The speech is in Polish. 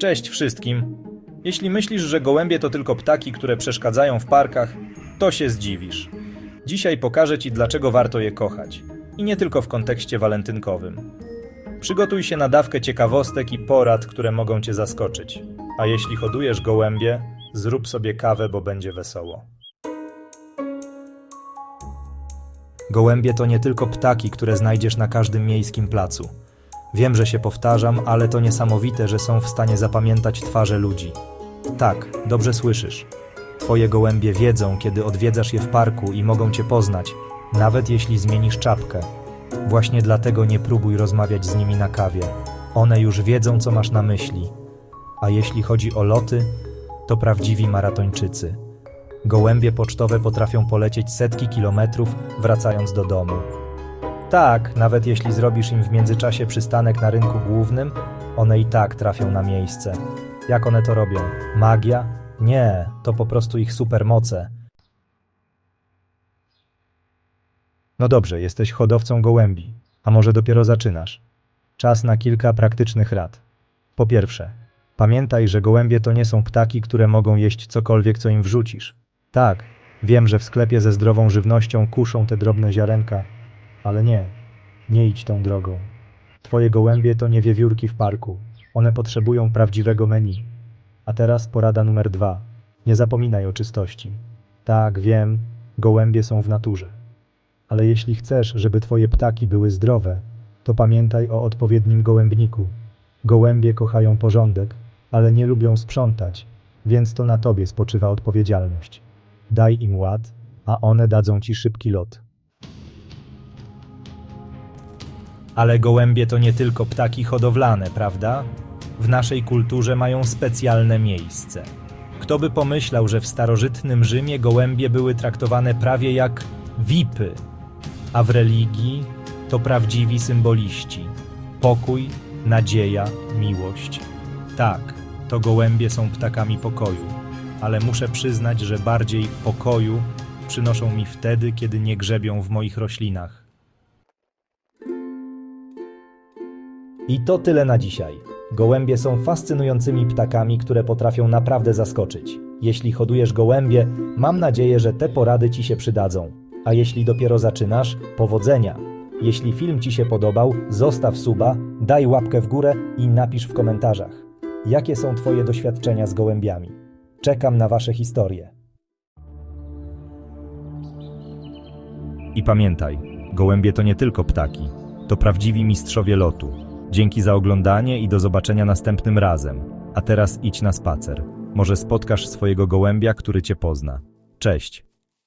Cześć wszystkim. Jeśli myślisz, że gołębie to tylko ptaki, które przeszkadzają w parkach, to się zdziwisz. Dzisiaj pokażę Ci, dlaczego warto je kochać. I nie tylko w kontekście walentynkowym. Przygotuj się na dawkę ciekawostek i porad, które mogą Cię zaskoczyć. A jeśli hodujesz gołębie, zrób sobie kawę, bo będzie wesoło. Gołębie to nie tylko ptaki, które znajdziesz na każdym miejskim placu. Wiem, że się powtarzam, ale to niesamowite, że są w stanie zapamiętać twarze ludzi. Tak, dobrze słyszysz. Twoje gołębie wiedzą, kiedy odwiedzasz je w parku i mogą cię poznać, nawet jeśli zmienisz czapkę. Właśnie dlatego nie próbuj rozmawiać z nimi na kawie. One już wiedzą, co masz na myśli. A jeśli chodzi o loty, to prawdziwi maratończycy. Gołębie pocztowe potrafią polecieć setki kilometrów, wracając do domu. Tak, nawet jeśli zrobisz im w międzyczasie przystanek na rynku głównym, one i tak trafią na miejsce. Jak one to robią? Magia? Nie, to po prostu ich supermoce. No dobrze, jesteś hodowcą gołębi, a może dopiero zaczynasz. Czas na kilka praktycznych rad. Po pierwsze, pamiętaj, że gołębie to nie są ptaki, które mogą jeść cokolwiek, co im wrzucisz. Tak, wiem, że w sklepie ze zdrową żywnością kuszą te drobne ziarenka, ale nie, nie idź tą drogą. Twoje gołębie to nie wiewiórki w parku. One potrzebują prawdziwego menu. A teraz porada numer dwa. Nie zapominaj o czystości. Tak, wiem, gołębie są w naturze. Ale jeśli chcesz, żeby twoje ptaki były zdrowe, to pamiętaj o odpowiednim gołębniku. Gołębie kochają porządek, ale nie lubią sprzątać, więc to na tobie spoczywa odpowiedzialność. Daj im ład, a one dadzą ci szybki lot. Ale gołębie to nie tylko ptaki hodowlane, prawda? W naszej kulturze mają specjalne miejsce. Kto by pomyślał, że w starożytnym Rzymie gołębie były traktowane prawie jak wipy, a w religii to prawdziwi symboliści. Pokój, nadzieja, miłość. Tak, to gołębie są ptakami pokoju, ale muszę przyznać, że bardziej pokoju przynoszą mi wtedy, kiedy nie grzebią w moich roślinach. I to tyle na dzisiaj. Gołębie są fascynującymi ptakami, które potrafią naprawdę zaskoczyć. Jeśli hodujesz gołębie, mam nadzieję, że te porady Ci się przydadzą. A jeśli dopiero zaczynasz, powodzenia! Jeśli film Ci się podobał, zostaw suba, daj łapkę w górę i napisz w komentarzach, jakie są Twoje doświadczenia z gołębiami. Czekam na Wasze historie. I pamiętaj, gołębie to nie tylko ptaki, to prawdziwi mistrzowie lotu. Dzięki za oglądanie i do zobaczenia następnym razem. A teraz idź na spacer. Może spotkasz swojego gołębia, który cię pozna. Cześć.